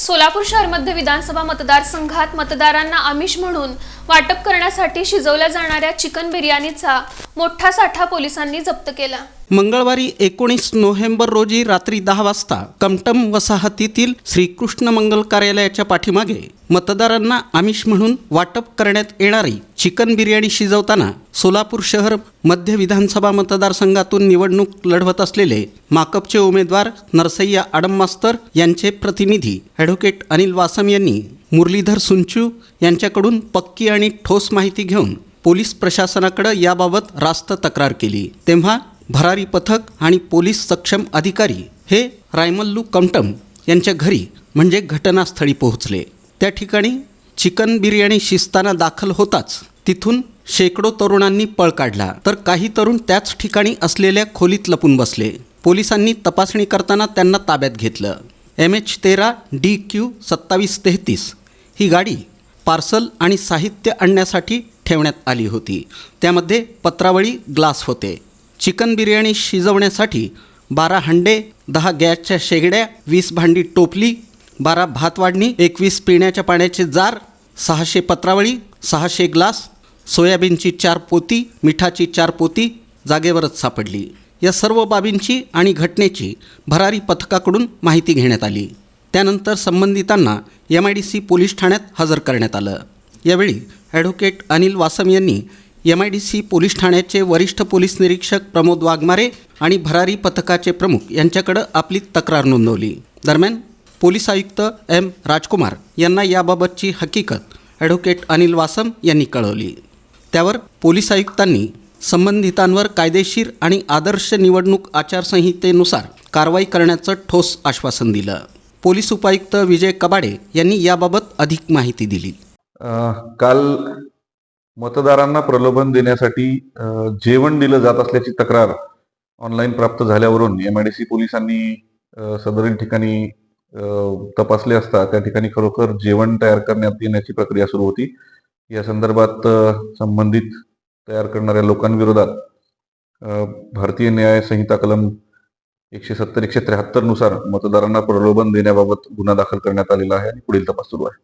सोलापूर शहर मध्य विधानसभा मतदारसंघात मतदारांना आमिष म्हणून वाटप करण्यासाठी शिजवल्या जाणाऱ्या चिकन बिर्याणीचा मोठा साठा पोलिसांनी जप्त केला. मंगळवारी एकोणीस नोव्हेंबर रोजी रात्री दहा वाजता कमटम वसाहतीतील श्रीकृष्ण मंगल कार्यालयाच्या पाठीमागे मतदारांना आमिष म्हणून वाटप करण्यात येणारी चिकन बिर्याणी शिजवताना सोलापूर शहर मध्य विधानसभा मतदारसंघातून निवडणूक लढवत असलेले माकपचे उमेदवार नरसय्या आडम मास्तर यांचे प्रतिनिधी ॲडव्होकेट अनिल वासम यांनी मुरलीधर सुंचू यांच्याकडून पक्की आणि ठोस माहिती घेऊन पोलीस प्रशासनाकडे याबाबत रास्त तक्रार केली. तेव्हा भरारी पथक आणि पोलीस सक्षम अधिकारी हे रायमल्लू कमटम यांच्या घरी म्हणजे घटनास्थळी पोहोचले. त्या ठिकाणी चिकन बिर्याणी शिजताना दाखल होताच तिथून शेकडो तरुणांनी पळ काढला. तर काही तरुण त्याच ठिकाणी असलेल्या खोलीत लपून बसले. पोलिसांनी तपासणी करताना त्यांना ताब्यात घेतलं. एम एच तेरा डी क्यू सत्तावीस तेहतीस ही गाडी पार्सल आणि साहित्य आणण्यासाठी ठेवण्यात आली होती. त्यामध्ये पत्रावळी ग्लास होते. चिकन बिर्याणी शिजवण्यासाठी बारा हंडे दहा गॅसच्या शेगड्या वीस भांडी टोपली बारा भात वाढणी एकवीस पिण्याच्या पाण्याचे जार सहाशे पत्रावळी सहाशे ग्लास सोयाबीनची चार पोती मिठाची चार पोती जागेवरच सापडली. या सर्व बाबींची आणि घटनेची भरारी पथकाकडून माहिती घेण्यात आली. त्यानंतर संबंधितांना M I D C police ठाण्यात हजर करण्यात आलं. यावेळी ॲडव्होकेट अनिल वासम यांनी M I D C police ठाण्याचे वरिष्ठ पोलीस निरीक्षक प्रमोद वाघमारे आणि भरारी पथकाचे प्रमुख यांच्याकडं आपली तक्रार नोंदवली. दरम्यान पोलीस आयुक्त एम राजकुमार यांना याबाबतची हकीकत ॲडव्होकेट अनिल वासम यांनी कळवली. त्यावर पोलीस आयुक्तांनी संबंधितांवर कायदेशीर आणि आदर्श निवडणूक आचारसंहितेनुसार कारवाई करण्याचं ठोस आश्वासन दिलं. पोलीस उपायुक्त विजय कबाडे यांनी याबाबत अधिक माहिती दिली. काल मतदारांना प्रलोभन देण्यासाठी जेवण दिलं जात असल्याची तक्रार ऑनलाईन प्राप्त झाल्यावरून एमआयडीसी पोलिसांनी सदरील ठिकाणी तपासले असता त्या ठिकाणी खरोखर जेवण तयार करण्यात येण्याची प्रक्रिया सुरू होती. या संदर्भात संबंधित तयार करणाऱ्या लोकांविरोधात भारतीय न्याय संहिता कलम एकशे सत्तर एकशे त्र्याहत्तरनुसार मतदारांना प्रलोभन देण्याबाबत गुन्हा दाखल करण्यात आलेला आहे आणि पुढील तपास सुरू आहे.